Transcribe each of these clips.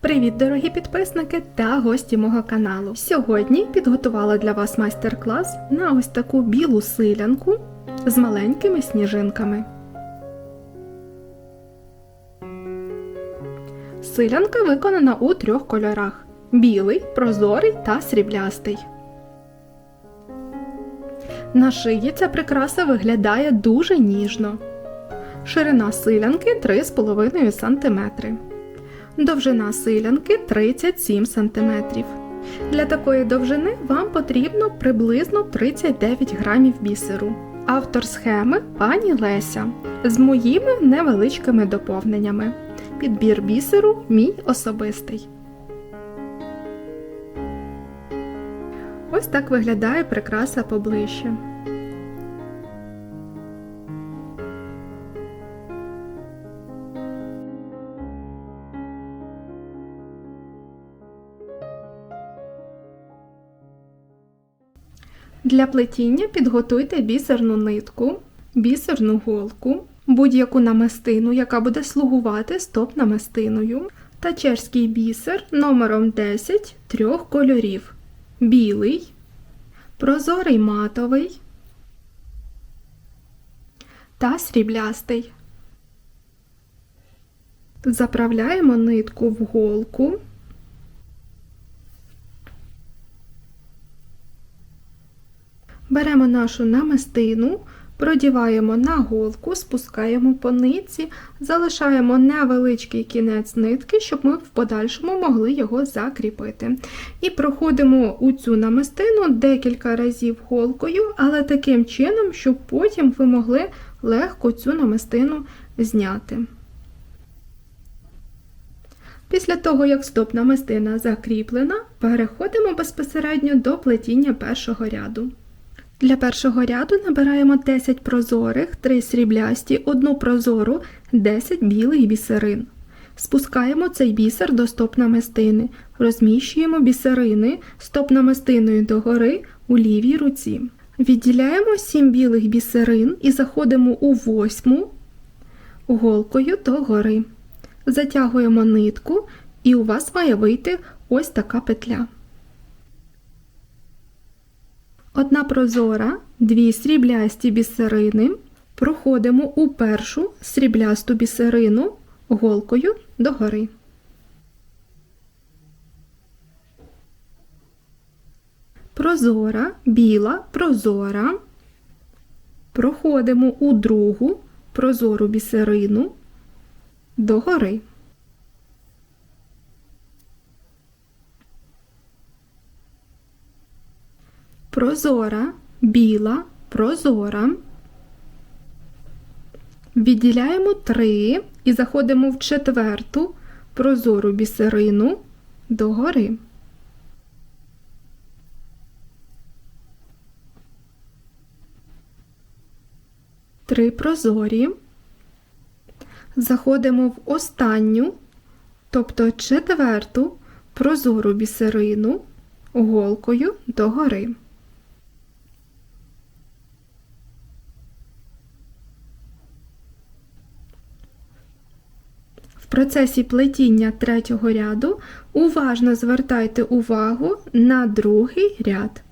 Привіт, дорогі підписники та гості мого каналу. Сьогодні підготувала для вас майстер-клас на ось таку білу силянку з маленькими сніжинками. Силянка виконана у трьох кольорах: білий, прозорий та сріблястий. На шиї ця прикраса виглядає дуже ніжно. Ширина силянки 3,5 см. Довжина силянки 37 см. Для такої довжини вам потрібно приблизно 39 грамів бісеру. Автор схеми пані Леся з моїми невеличкими доповненнями. Підбір бісеру мій особистий. Ось так виглядає прикраса поближче. Для плетіння підготуйте бісерну нитку, бісерну голку, будь-яку намистину, яка буде слугувати стоп-намистиною, та чешський бісер номером 10 трьох кольорів: білий, прозорий матовий та сріблястий. Заправляємо нитку в голку. Беремо нашу намистину, продіваємо на голку, спускаємо по нитці, залишаємо невеличкий кінець нитки, щоб ми в подальшому могли його закріпити. І проходимо у цю намистину декілька разів голкою, але таким чином, щоб потім ви могли легко цю намистину зняти. Після того, як стоп намистина закріплена, переходимо безпосередньо до плетіння першого ряду. Для першого ряду набираємо 10 прозорих, 3 сріблясті, 1 прозору, 10 білих бісерин. Спускаємо цей бісер до стоп-намистини, розміщуємо бісерини стоп-намистиною догори у лівій руці. Відділяємо 7 білих бісерин і заходимо у восьму голкою догори. Затягуємо нитку, і у вас має вийти ось така петля. Одна прозора, дві сріблясті бісерини. Проходимо у першу сріблясту бісерину голкою догори. Прозора, біла, прозора. Проходимо у другу прозору бісерину догори. Прозора, біла, прозора. Відділяємо три і заходимо в четверту прозору бісерину догори. Три прозорі. Заходимо в останню, тобто четверту прозору бісерину голкою догори. Процесі плетіння третього ряду уважно звертайте увагу на другий ряд,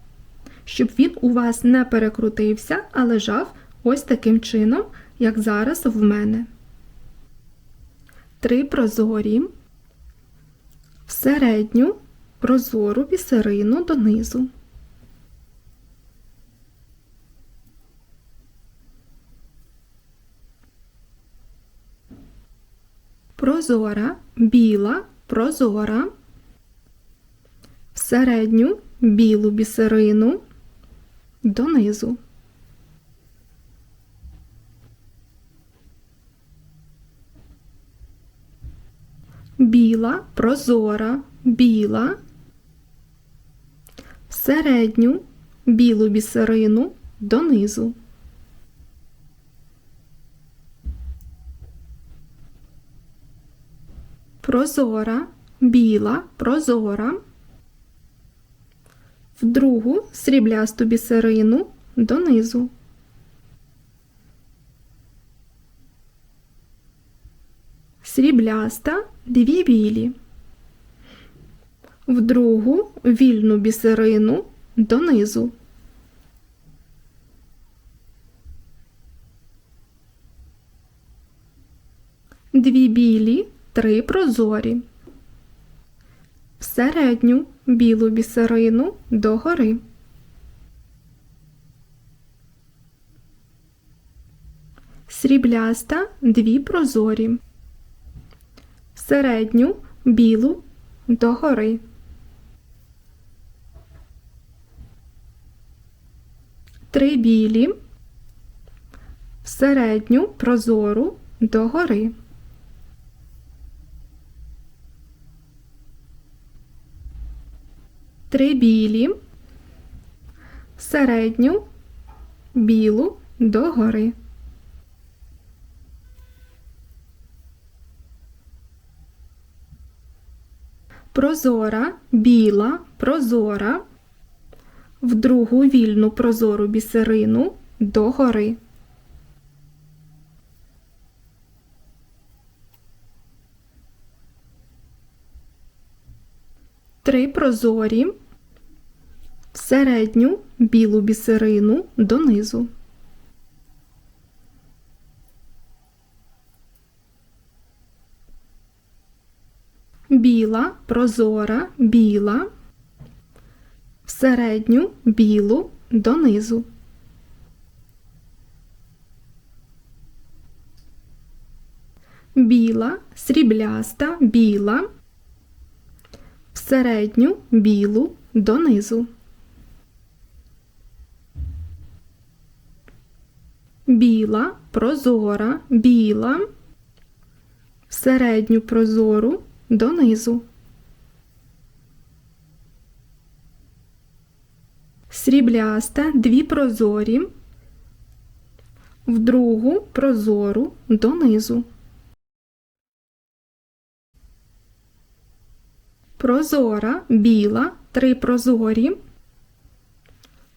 щоб він у вас не перекрутився, а лежав ось таким чином, як зараз в мене. Три прозорі, в середню прозору бісерину донизу. Прозора, біла, прозора, в середню білу бісерину донизу. Біла, прозора, біла, в середню білу бісерину донизу. Прозора, біла, прозора, в другу сріблясту бісерину донизу. Срібляста, дві білі. в другу вільну бісерину донизу. Дві білі, три прозорі. В середню білу бісерину догори. Срібляста дві прозорі. В середню білу догори. Три білі. В середню прозору догори. Три білі. Середню білу догори. Прозора, біла, прозора. В другу вільну прозору бісерину догори. Три прозорі. В середню білу бісерину донизу. Біла, прозора, біла. В середню білу донизу. Біла, срібляста, біла. Середню білу донизу. Біла, прозора, біла. Середню прозору донизу. Срібляста, дві прозорі. В другу прозору донизу. Прозора, біла, три прозорі.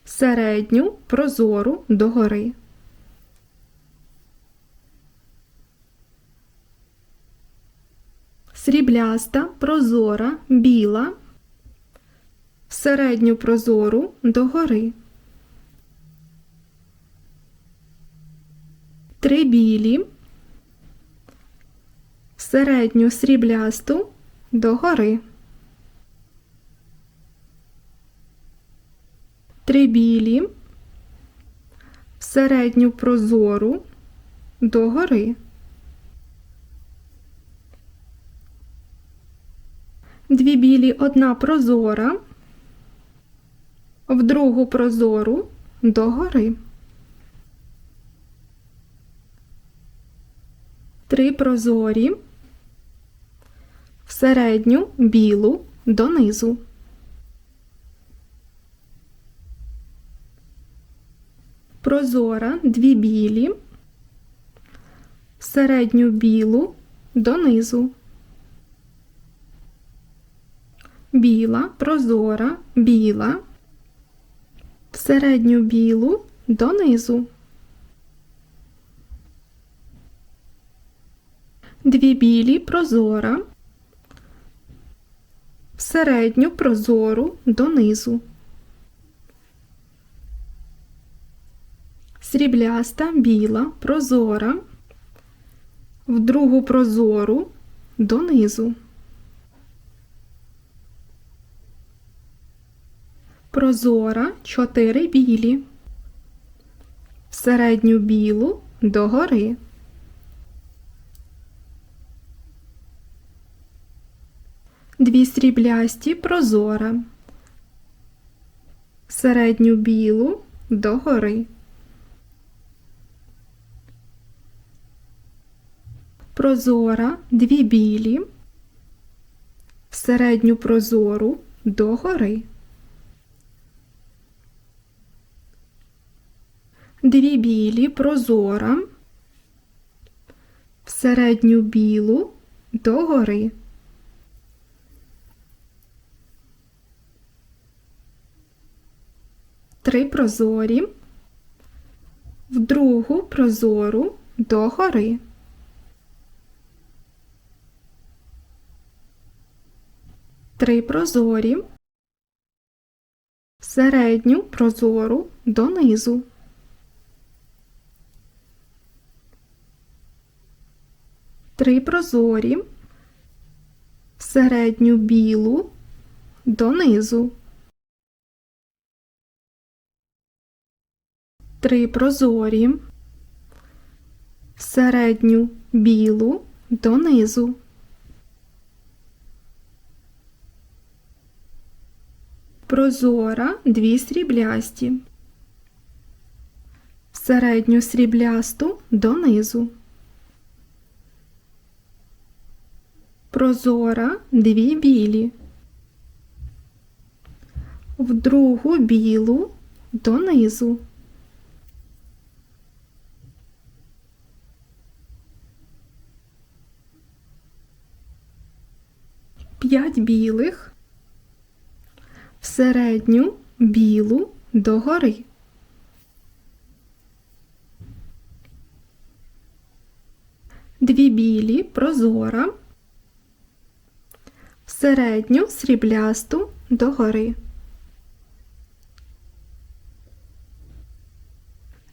Середню прозору догори. Срібляста, прозора, біла. Середню прозору догори. Три білі. Середню сріблясту догори. Три білі. в Середню прозору догори. Дві білі, одна прозора, в другу прозору догори. Три прозорі, в середню білу донизу. Прозора, дві білі, середню білу донизу. Біла, прозора, біла, середню білу донизу. Дві білі прозора, середню прозору донизу. Срібляста, біла, прозора, в другу прозору донизу. Прозора, чотири білі. В середню білу догори. Дві сріблясті прозора. Середню білу догори. Прозора, дві білі. В середню прозору догори. Дві білі прозора. В середню білу догори. Три прозорі. В другу прозору догори. Три прозорі. Середню прозору донизу. Три прозорі. Середню білу донизу. Три прозорі. Середню білу донизу. Прозора дві сріблясті. Середню сріблясту донизу. Прозора дві білі. В другу білу донизу. П'ять білих. В середню білу догори. Дві білі прозора. В середню сріблясту догори.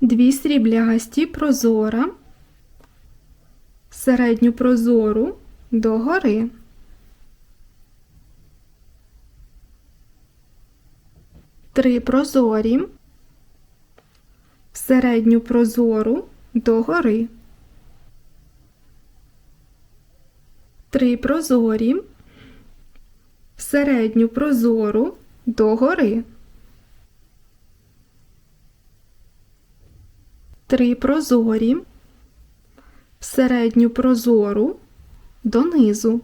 Дві сріблясті прозора. Середню прозору догори. Три прозорі. В середню прозору догори. Три прозорі. В середню прозору догори. Три прозорі. В середню прозору донизу.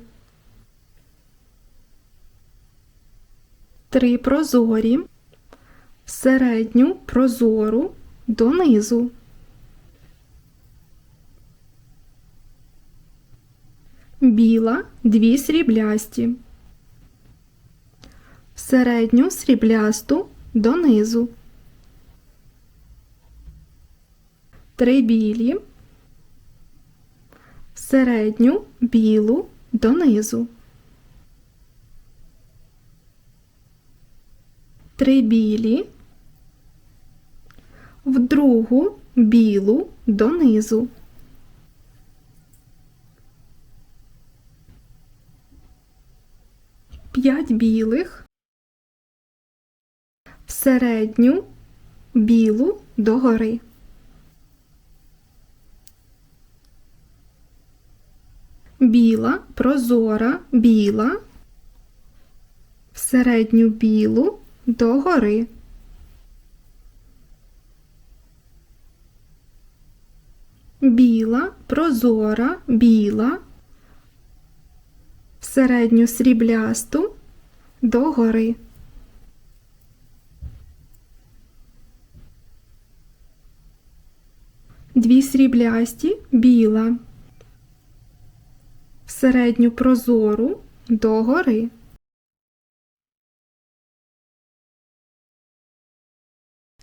Три прозорі. Середню прозору донизу. Біла дві сріблясті. Середню сріблясту донизу. Три білі. Середню білу донизу. Три білі. В другу білу донизу. П'ять білих. В середню білу догори. Біла, прозора, біла. В середню білу догори. Біла, прозора, біла. Середню сріблясту догори. Дві сріблясті біла. В середню прозору догори.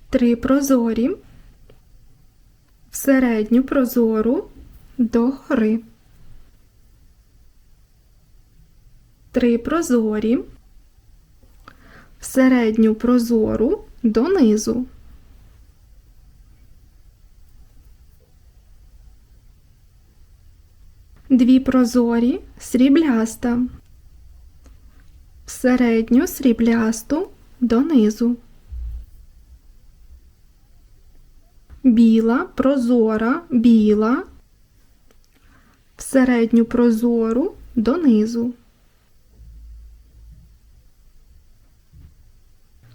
Три прозорі. Середню прозору догори. Три прозорі. В середню прозору донизу. Дві прозорі срібляста. В середню сріблясту донизу. Біла, прозора, біла. В середню прозору донизу.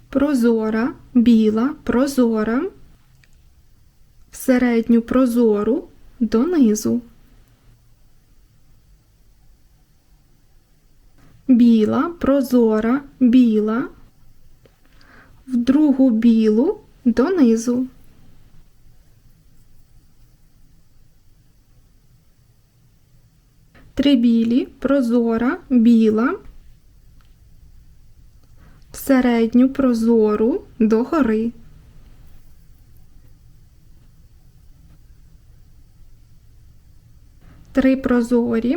Прозора, біла, прозора. В середню прозору донизу. Біла, прозора, біла. В другу білу донизу. Три білі, прозора, біла. В середню прозору догори. Три прозорі.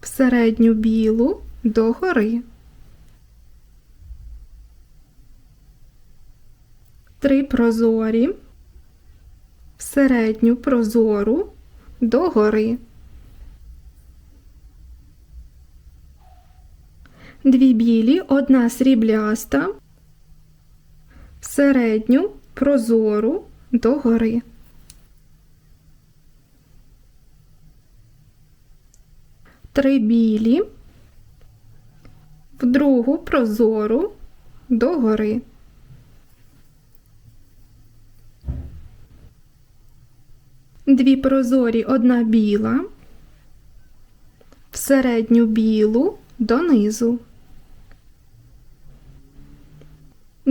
В середню білу догори. Три прозорі, в середню прозору догори. Дві білі, одна срібляста, середню прозору догори. Три білі, в другу прозору догори. Дві прозорі, одна біла, в середню білу донизу.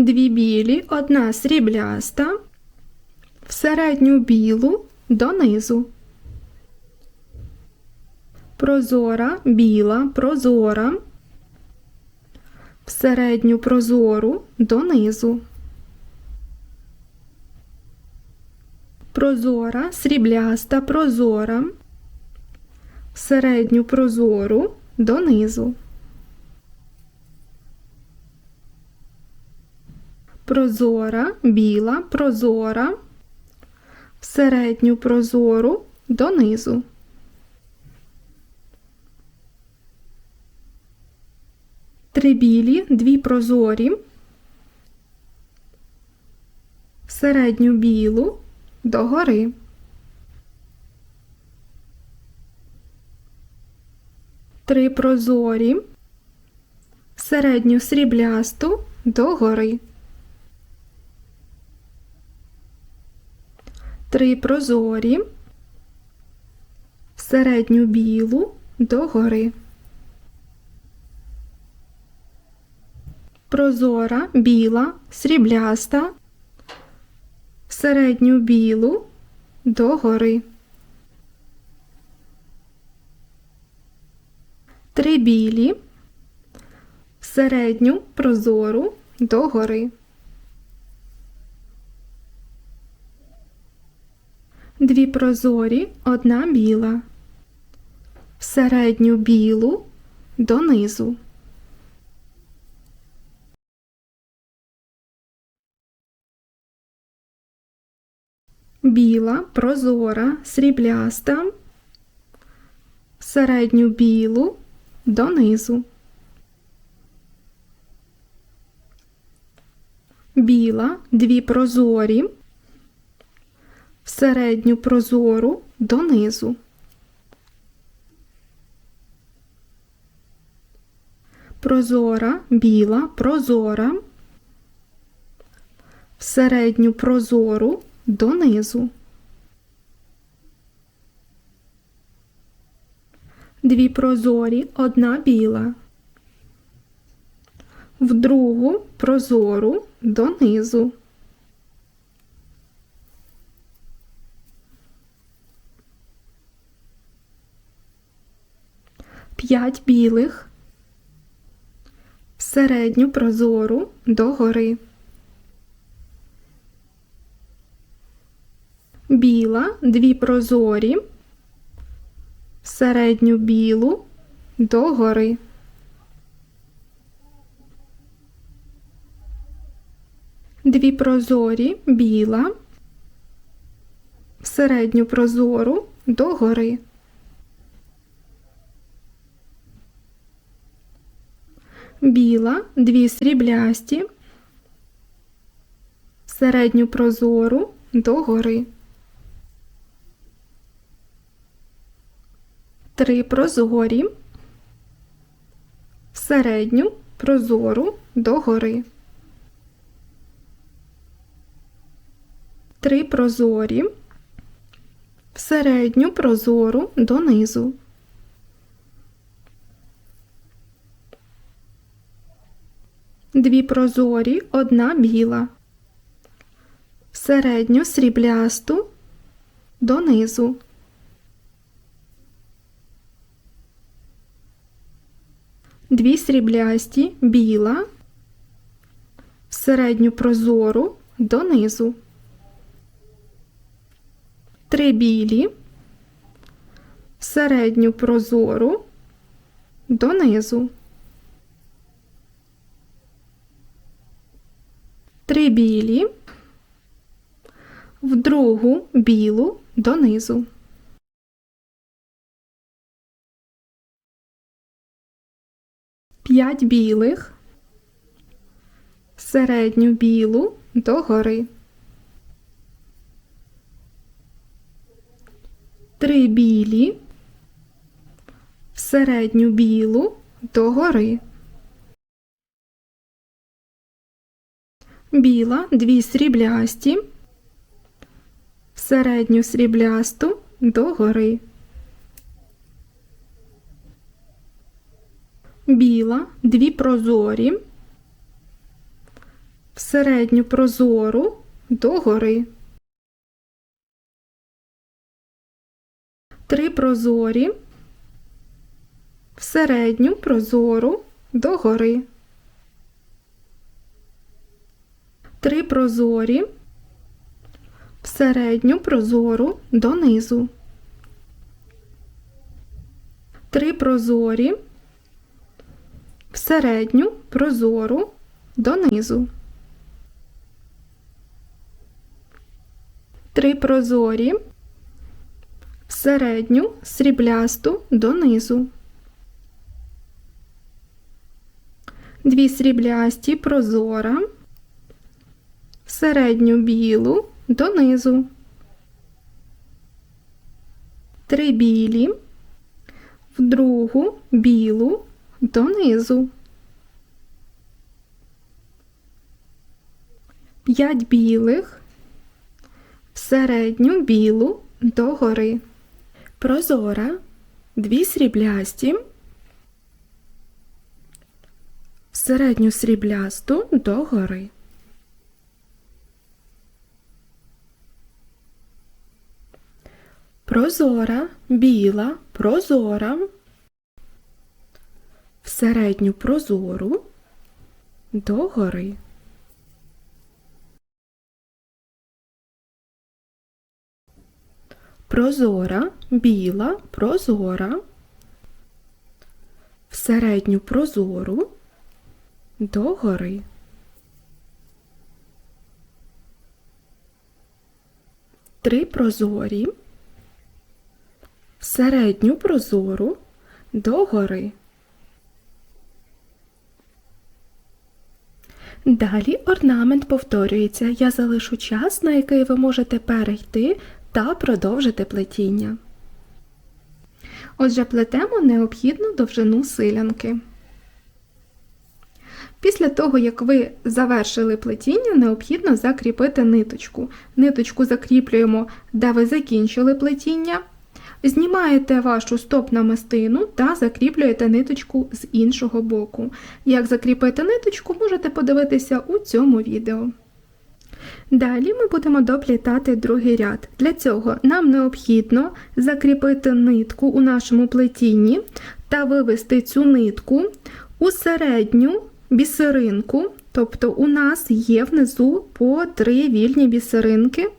Дві білі, одна срібляста, в середню білу донизу. Прозора, біла, прозора, в середню прозору донизу. Прозора, срібляста, прозора, в середню прозору донизу. Прозора, біла, прозора, в середню прозору донизу. Три білі, дві прозорі, в середню білу догори. Три прозорі, середню сріблясту догори. Три прозорі, середню білу догори. Прозора, біла, срібляста, середню білу догори. Три білі, середню прозору догори. Дві прозорі, одна біла, середню білу донизу. Біла, прозора, срібляста, середню білу донизу. Біла, дві прозорі, середню прозору донизу. Прозора, біла, прозора, в середню прозору донизу. Дві прозорі, одна біла. В другу прозору донизу. П'ять білих. В середню прозору догори. Біла, дві прозорі, в середню білу догори. Дві прозорі, біла, в середню прозору догори. Біла, дві сріблясті, середню прозору догори. Три прозорі, середню прозору догори. Три прозорі, середню прозору донизу. Дві прозорі, одна біла. Середню сріблясту донизу. Дві сріблясті, біла, середню прозору донизу. Три білі, середню прозору донизу. Три білі, в другу білу донизу. П'ять білих, середню білу догори. Три білі, в середню білу догори. Біла, дві сріблясті, середню сріблясту догори. Біла, дві прозорі, в середню прозору догори. Три прозорі, в середню прозору догори. Три прозорі, в середню прозору донизу. Три прозорі, в середню прозору донизу. Три прозорі, в середню сріблясту донизу. Дві сріблясті прозора, середню білу донизу. Три білі, в другу білу донизу. П'ять білих, в середню білу догори. Прозора, дві сріблясті, в середню сріблясту догори. Прозора, біла, прозора, в середню прозору. Догори. Прозора, біла, прозора, в середню прозору. Догори. Три прозорі, середню прозору догори. Далі орнамент повторюється. Я залишу час, на який ви можете перейти та продовжити плетіння. Отже, плетемо необхідну довжину силянки. Після того, як ви завершили плетіння, необхідно закріпити ниточку. Ниточку закріплюємо, де ви закінчили плетіння. Знімаєте вашу стоп-намистину та закріплюєте ниточку з іншого боку. Як закріпити ниточку, можете подивитися у цьому відео. Далі ми будемо доплітати другий ряд. Для цього нам необхідно закріпити нитку у нашому плетінні та вивести цю нитку у середню бісеринку, тобто у нас є внизу по три вільні бісеринки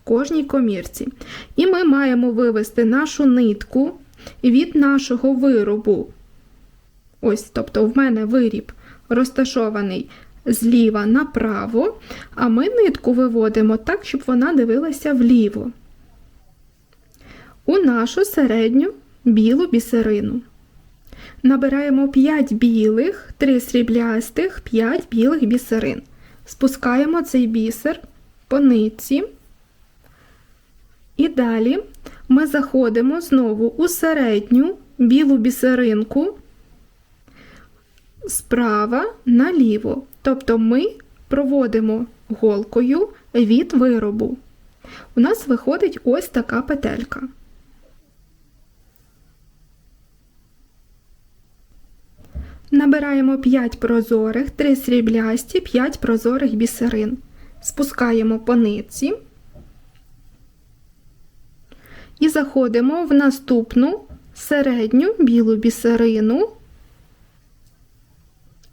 в кожній комірці. І ми маємо вивести нашу нитку від нашого виробу. Ось, тобто, в мене виріб розташований зліва направо, а ми нитку виводимо так, щоб вона дивилася вліво. У нашу середню білу бісерину. Набираємо 5 білих, 3 сріблястих, 5 білих бісерин. Спускаємо цей бісер по нитці. І далі ми заходимо знову у середню білу бісеринку справа наліво. Тобто ми проводимо голкою від виробу. У нас виходить ось така петелька. Набираємо 5 прозорих, 3 сріблясті, 5 прозорих бісерин. Спускаємо по нитці і заходимо в наступну середню білу бісерину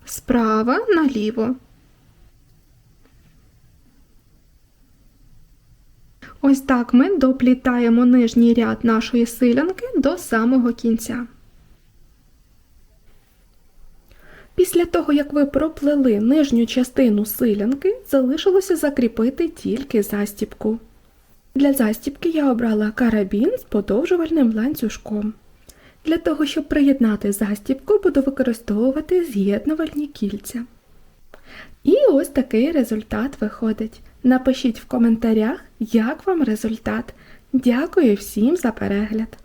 справа наліво. Ось так ми доплітаємо нижній ряд нашої силянки до самого кінця. Після того, як ви проплели нижню частину силянки, залишилося закріпити тільки застібку. Для застібки я обрала карабін з подовжувальним ланцюжком. Для того, щоб приєднати застібку, буду використовувати з'єднувальні кільця. І ось такий результат виходить. Напишіть в коментарях, як вам результат. Дякую всім за перегляд!